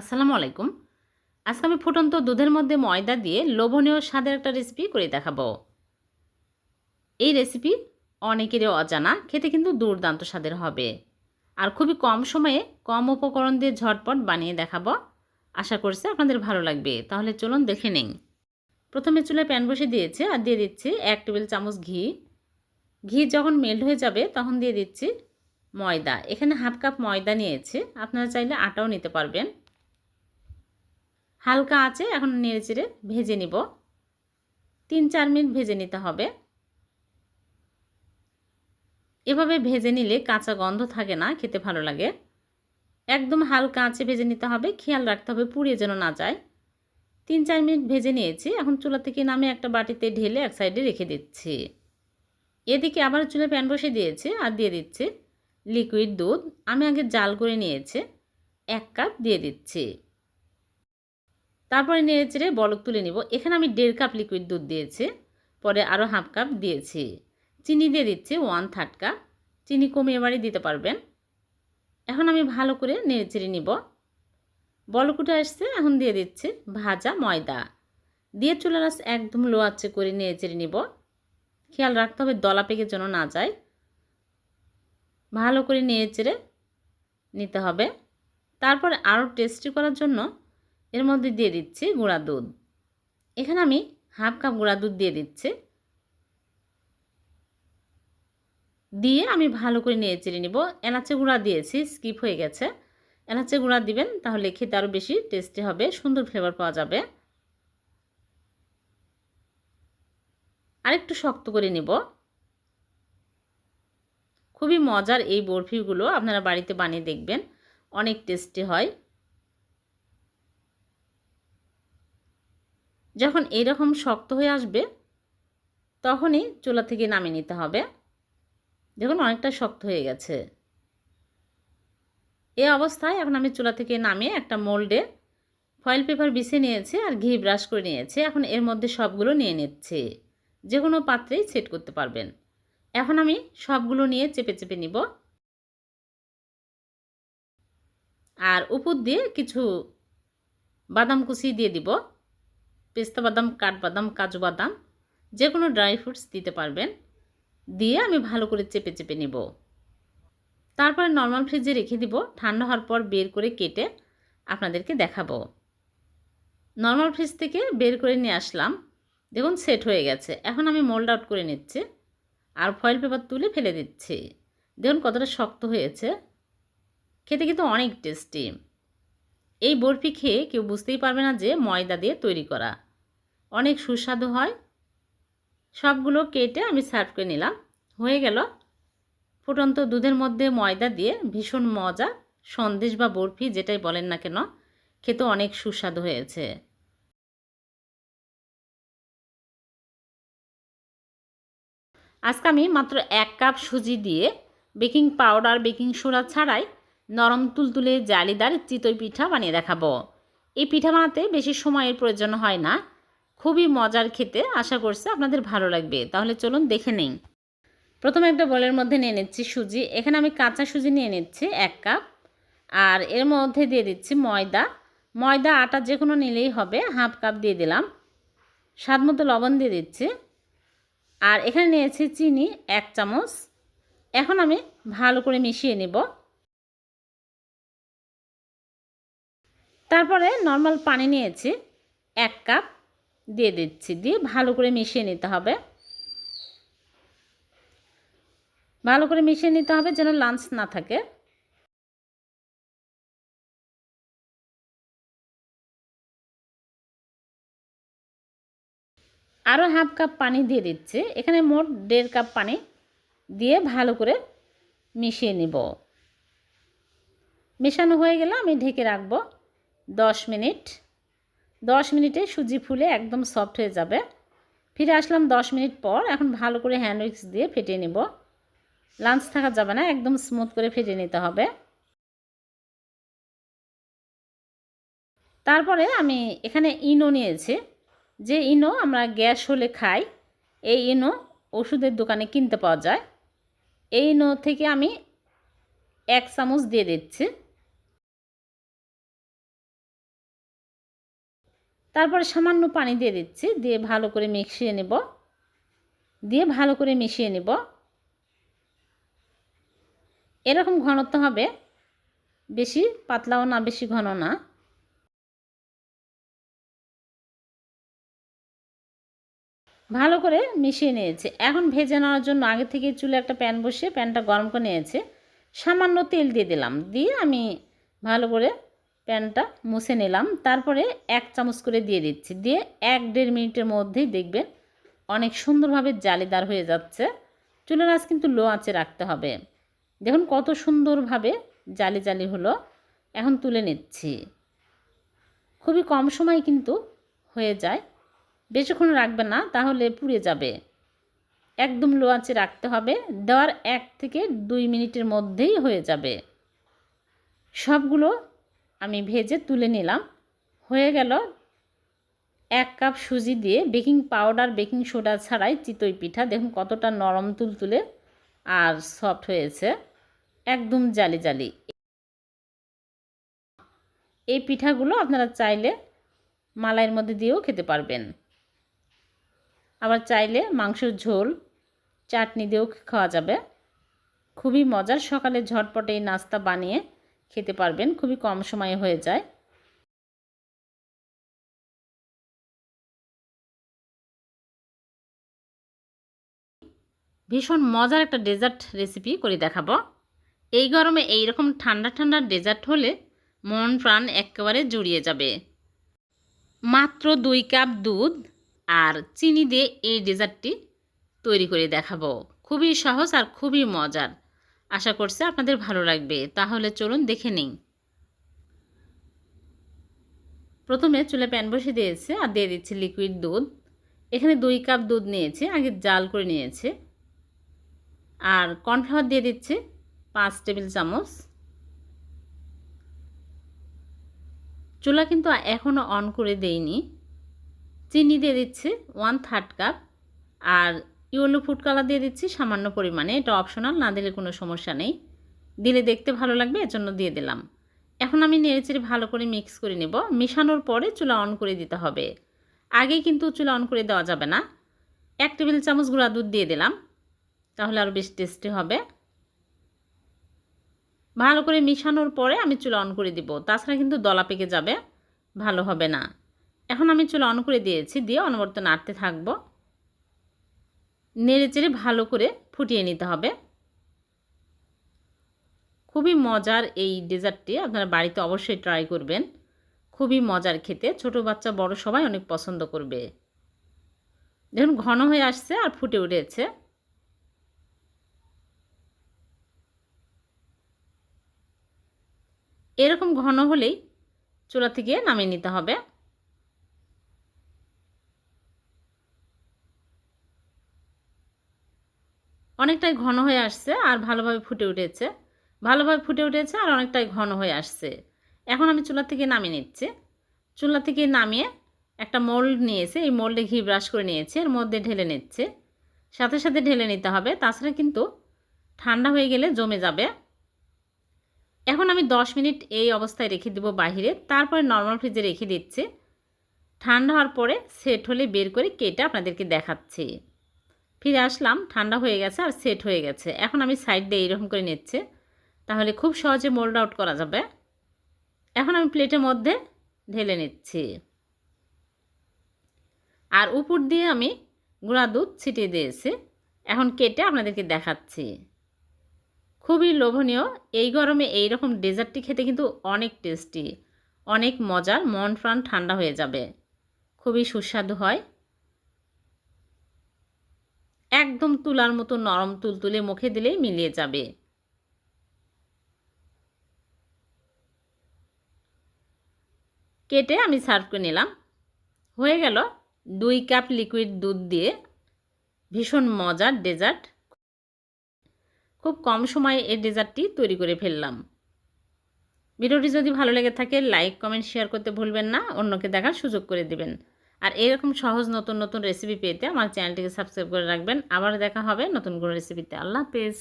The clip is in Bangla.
আসসালামু আলাইকুম। আজকে আমি ফুটন্ত দুধের মধ্যে ময়দা দিয়ে লোভনীয় স্বাদের একটা রেসিপি করে দেখাবো। এই রেসিপি অনেকেরই অজানা, খেতে কিন্তু দুর্দান্ত স্বাদের হবে। আর খুবই কম সময়ে কম উপকরণ দিয়ে ঝটপট বানিয়ে দেখাবো। আশা করছি আপনাদের ভালো লাগবে। তাহলে চলুন দেখে নিন প্রথমে চুলায় প্যান বসে দিয়েছি আর দিয়ে দিচ্ছি এক টেবিল চামচ ঘি। ঘি যখন মেল্ট হয়ে যাবে তখন দিয়ে দিচ্ছি ময়দা। এখানে হাফ কাপ ময়দা নিয়েছি। আপনারা চাইলে আটাও নিতে পারবেন। হালকা আছে এখন নেড়ে চেড়ে ভেজে নিব। তিন চার মিনিট ভেজে নিতে হবে। এভাবে ভেজে নিলে কাঁচা গন্ধ থাকে না, খেতে ভালো লাগে। একদম হালকা আঁচে ভেজে নিতে হবে, খেয়াল রাখতে হবে পুড়িয়ে যেন না যায়। তিন চার মিনিট ভেজে নিয়েছি, এখন চুলা থেকে নামে একটা বাটিতে ঢেলে এক সাইডে রেখে দিচ্ছি। এদিকে আবার চুলে প্যান বসে দিয়েছি আর দিয়ে দিচ্ছি লিকুইড দুধ। আমি আগে জাল করে নিয়েছি, এক কাপ দিয়ে দিচ্ছি। তারপরে নেড়ে চেড়ে বলক তুলে নিব। এখানে আমি দেড় কাপ লিকুইড দুধ দিয়েছি, পরে আরও হাফ কাপ দিয়েছি। চিনি দিয়ে দিচ্ছি ওয়ান থার্ড কাপ চিনি কমিয়ে বাড়ি দিতে পারবেন। এখন আমি ভালো করে নেড়ে চেড়ে নিব। বলক উঠে আসছে, এখন দিয়ে দিচ্ছি ভাজা ময়দা। দিয়ে চুলার আস একদম লো আচ্ছে করে নেড়ে চেড়ে নিব। খেয়াল রাখতে হবে দলা পেকে যেন না যায়। ভালো করে নেড়ে চেড়ে নিতে হবে। তারপরে আরও টেস্টি করার জন্য এর মধ্যে দিয়ে দিচ্ছি গুঁড়া দুধ। এখানে আমি হাফ কাপ গুঁড়া দুধ দিয়ে দিচ্ছি। দিয়ে আমি ভালো করে নিয়ে চেড়ে নিব। এলাচে গুঁড়া দিয়েছি, স্কিপ হয়ে গেছে। এলাচে গুঁড়া দিবেন, তাহলে খেতে আরও বেশি টেস্টি হবে, সুন্দর ফ্লেভার পাওয়া যাবে। আরেকটু শক্ত করে নিব। খুবই মজার এই বরফিগুলো আপনারা বাড়িতে বানিয়ে দেখবেন, অনেক টেস্টি হয়। যখন এরকম শক্ত হয়ে আসবে, তখনই চুলা থেকে নামিয়ে নিতে হবে। দেখুন অনেকটা শক্ত হয়ে গেছে। এই অবস্থায় এখন আমি চুলা থেকে নামিয়ে একটা মোল্ডে ফয়েল পেপার বিছিয়ে নিয়েছি আর ঘি ব্রাশ করে নিয়েছি। এখন এর মধ্যে সবগুলো নিয়ে নিচ্ছি। যে কোনো পাত্রেই সেট করতে পারবেন। এখন আমি সবগুলো নিয়ে চেপে চেপে নিব। আর উপর দিয়ে কিছু বাদাম কুচি দিয়ে দিব। পেস্তা বাদাম, কাঠবাদাম, কাজু বাদাম যে কোনো ড্রাই ফ্রুটস দিতে পারবেন। দিয়ে আমি ভালো করে চেপে চেপে নিব। তারপরে নর্মাল ফ্রিজে রেখে দিব। ঠান্ডা হওয়ার পর বের করে কেটে আপনাদেরকে দেখাবো। নর্মাল ফ্রিজ থেকে বের করে নিয়ে আসলাম। দেখুন, সেট হয়ে গেছে। এখন আমি মোল্ড আউট করে নিচ্ছি। আর ফয়েল পেপার তুলে ফেলে দিচ্ছি। দেখুন, কতটা শক্ত হয়েছে। খেতে কিন্তু অনেক টেস্টি। এই বরফি খেয়ে কেউ বুঝতেই পারবে না যে ময়দা দিয়ে তৈরি করা। অনেক সুস্বাদু হয়। সবগুলো কেটে আমি সার্ভ করে নিলাম। হয়ে গেল। ফুটন্ত দুধের মধ্যে ময়দা দিয়ে ভীষণ মজা, সন্দেশ বা বরফি যেটাই বলেন না কেন, খেতে অনেক সুস্বাদু হয়েছে। আজকে আমি মাত্র এক কাপ সুজি দিয়ে বেকিং পাউডার, বেকিং সোডা ছাড়াই নরম তুলতুলে জালিদার চিতই পিঠা বানিয়ে দেখাবো। এই পিঠা বানাতে বেশি সময়ের প্রয়োজন হয় না। খুবই মজার খেতে আশা করছে আপনাদের ভালো লাগবে। তাহলে চলুন দেখে নিন প্রথমে একটা বলের মধ্যে নিয়ে নিচ্ছি সুজি। এখানে আমি কাঁচা সুজি নিয়ে নিচ্ছি এক কাপ। আর এর মধ্যে দিয়ে দিচ্ছি ময়দা। ময়দা, আটা যে কোনো নিলেই হবে। হাফ কাপ দিয়ে দিলাম। স্বাদ মতো লবণ দিয়ে দিচ্ছি। আর এখানে নিয়েছি চিনি এক চামচ। এখন আমি ভালো করে মিশিয়ে নেব। তারপরে নর্মাল পানি নিয়েছি, এক কাপ দিয়ে দিচ্ছি, দিয়ে ভালো করে মিশিয়ে নিতে হবে। ভালো করে মিশিয়ে নিতে হবে যেন লাঞ্চ না থাকে। আরও হাফ কাপ পানি দিয়ে দিচ্ছি, এখানে মোট দেড় কাপ পানি দিয়ে ভালো করে মিশিয়ে নিব। মেশানো হয়ে গেলে আমি ঢেকে রাখব। দশ মিনিট। দশ মিনিটে সুজি ফুলে একদম সফট হয়ে যাবে। ফিরে আসলাম দশ মিনিট পর। এখন ভালো করে হ্যান্ড উইক্স দিয়ে ফেটিয়ে নিব। লাঞ্চ থাকা যাবে না, একদম স্মুথ করে ফেটিয়ে নিতে হবে। তারপরে আমি এখানে ইনো নিয়েছি। যে ইনো আমরা গ্যাস হলে খাই, এই ইনো ওষুধের দোকানে কিনতে পাওয়া যায়। এই ইনো থেকে আমি এক চামচ দিয়ে দিচ্ছি। তারপরে সামান্য পানি দিয়ে দিচ্ছি, দিয়ে ভালো করে মিশিয়ে নেব। দিয়ে ভালো করে মিশিয়ে নেব। এরকম ঘনত্ব হবে, বেশি পাতলাও না, বেশি ঘন না। ভালো করে মিশিয়ে নিয়েছে। এখন ভেজে নেওয়ার জন্য আগে থেকে চুলে একটা প্যান বসিয়ে প্যানটা গরম করে নিয়েছে। সামান্য তেল দিয়ে দিলাম। দিয়ে আমি ভালো করে প্যানটা মুছে নিলাম। তারপরে এক চামচ করে দিয়ে দিচ্ছি। দিয়ে এক দেড় মিনিটের মধ্যেই দেখবেন অনেক সুন্দরভাবে জালিদার হয়ে যাচ্ছে। চুলের আঁচ কিন্তু লো আঁচে রাখতে হবে। দেখুন কত সুন্দরভাবে জালি জালি হলো। এখন তুলে নিচ্ছি। খুবই কম সময় কিন্তু হয়ে যায়। বেশিক্ষণ রাখবে না, তাহলে পুড়ে যাবে। একদম লো আঁচে রাখতে হবে। দেওয়ার এক থেকে দুই মিনিটের মধ্যেই হয়ে যাবে। সবগুলো আমি ভেজে তুলে নিলাম। হয়ে গেল এক কাপ সুজি দিয়ে বেকিং পাউডার, বেকিং সোডা ছাড়াই চিতই পিঠা। দেখুন কতটা নরম তুলতুলে আর সফট হয়েছে। একদম জালি জালি। এই পিঠাগুলো আপনারা চাইলে মালাইয়ের মধ্যে দিয়েও খেতে পারবেন। আবার চাইলে মাংসের ঝোল, চাটনি দিয়েও খাওয়া যাবে। খুবই মজার। সকালে ঝটপটে এই নাস্তা বানিয়ে খেতে পারবেন, খুবই কম সময়ে হয়ে যায়। ভীষণ মজার একটা ডেজার্ট রেসিপি করে দেখাবো। এই গরমে এই রকম ঠান্ডা ঠান্ডা ডেজার্ট হলে মন প্রাণ একেবারে জুড়িয়ে যাবে। মাত্র দুই কাপ দুধ আর চিনি দিয়ে এই ডেজার্টটি তৈরি করে দেখাবো। খুবই সহজ আর খুবই মজার। আশা করছি আপনাদের ভালো লাগবে। তাহলে চলুন দেখে নিই। প্রথমে চুলে প্যান বসে দিয়েছে আর দিয়ে দিচ্ছি লিকুইড দুধ। এখানে দুই কাপ দুধ নিয়েছে, আগে জাল করে নিয়েছে। আর কর্নফ্লাওয়ার দিয়ে দিচ্ছে পাঁচ টেবিল চামচ। চুলা কিন্তু এখনও অন করে দেইনি। চিনি দিয়ে দিচ্ছে ওয়ান থার্ড কাপ আর ইয়েলো ফুড কালার দিয়ে দিচ্ছি, সামান্য পরিমাণে। এটা অপশনাল না দিলে কোনো সমস্যা নেই। দিলে দেখতে ভালো লাগবে, এজন্য দিয়ে দিলাম। এখন আমি নেড়েচেড়ে ভালো করে মিক্স করে নেব। মেশানোর পরে চুলা অন করে দিতে হবে। আগে কিন্তু চুলা অন করে দেওয়া যাবে না। এক টেবিল চামচ গুঁড়া দুধ দিয়ে দিলাম। তাহলে আরও বেশ টেস্টি হবে। ভালো করে মিশানোর পরে আমি চুলা অন করে দিব। তাছাড়া কিন্তু দলা পেকে যাবে, ভালো হবে না। এখন আমি চুলা অন করে দিয়েছি, দিয়ে অনবরত নাড়তে থাকব। নেড়ে চেড়ে ভালো করে ফুটিয়ে নিতে হবে। খুবই মজার এই ডেজার্টটি আপনারা বাড়িতে অবশ্যই ট্রাই করবেন। খুবই মজার খেতে, ছোট বাচ্চা, বড় সবাই অনেক পছন্দ করবে। দেখুন, ঘন হয়ে আসছে আর ফুটে উঠেছে। এরকম ঘন হলেই চুলা থেকে নামিয়ে নিতে হবে। অনেকটাই ঘন হয়ে আসছে আর ভালোভাবে ফুটে উঠেছে। ভালোভাবে ফুটে উঠেছে আর অনেকটাই ঘন হয়ে আসছে। এখন আমি চুলা থেকে নামিয়ে নিচ্ছি। চুলা থেকে নামিয়ে একটা মোল্ড নিয়েছে, এই মোল্ডে ঘি ব্রাশ করে নিয়েছে, এর মধ্যে ঢেলে নিচ্ছে। সাথে সাথে ঢেলে নিতে হবে, তাছাড়া কিন্তু ঠান্ডা হয়ে গেলে জমে যাবে। এখন আমি 10 মিনিট এই অবস্থায় রেখে দেবো বাহিরে, তারপরে নর্মাল ফ্রিজে রেখে দিচ্ছি। ঠান্ডা হওয়ার পরে সেট হলে বের করে কেটে আপনাদেরকে দেখাচ্ছি। ফিরে আসলাম, ঠান্ডা হয়ে গেছে আর সেট হয়ে গেছে। এখন আমি সাইড দিয়ে এইরকম করে নিচ্ছে। তাহলে খুব সহজে মোল্ড আউট করা যাবে। এখন আমি প্লেটের মধ্যে ঢেলে নিচ্ছি। আর উপর দিয়ে আমি গুঁড়া দুধ ছিটিয়ে দিয়েছি। এখন কেটে আপনাদেরকে দেখাচ্ছি। খুবই লোভনীয়। এই গরমে এই রকম ডেজার্টটি খেতে কিন্তু অনেক টেস্টি অনেক মজার, মন প্রাণ ঠান্ডা হয়ে যাবে। খুবই সুস্বাদু হয়। একদম তুলার মতো নরম তুলতুলে মুখে দিলেই মিলিয়ে যাবে। কেটে আমি সার্ভ করে নিলাম। হয়ে গেল দুই কাপ লিকুইড দুধ দিয়ে ভীষণ মজার ডেজার্ট। খুব কম সময়ে এই ডেজার্টটি তৈরি করে ফেললাম। ভিডিওটি যদি ভালো লেগে থাকে, লাইক, কমেন্ট, শেয়ার করতে ভুলবেন না। অন্যকে দেখার সুযোগ করে দিবেন। আর এরকম সহজ নতুন নতুন রেসিপি পেতে আমার চ্যানেলটিকে সাবস্ক্রাইব করে রাখবেন। আবার দেখা হবে নতুন কোনো রেসিপিতে আল্লাহ হাফেজ।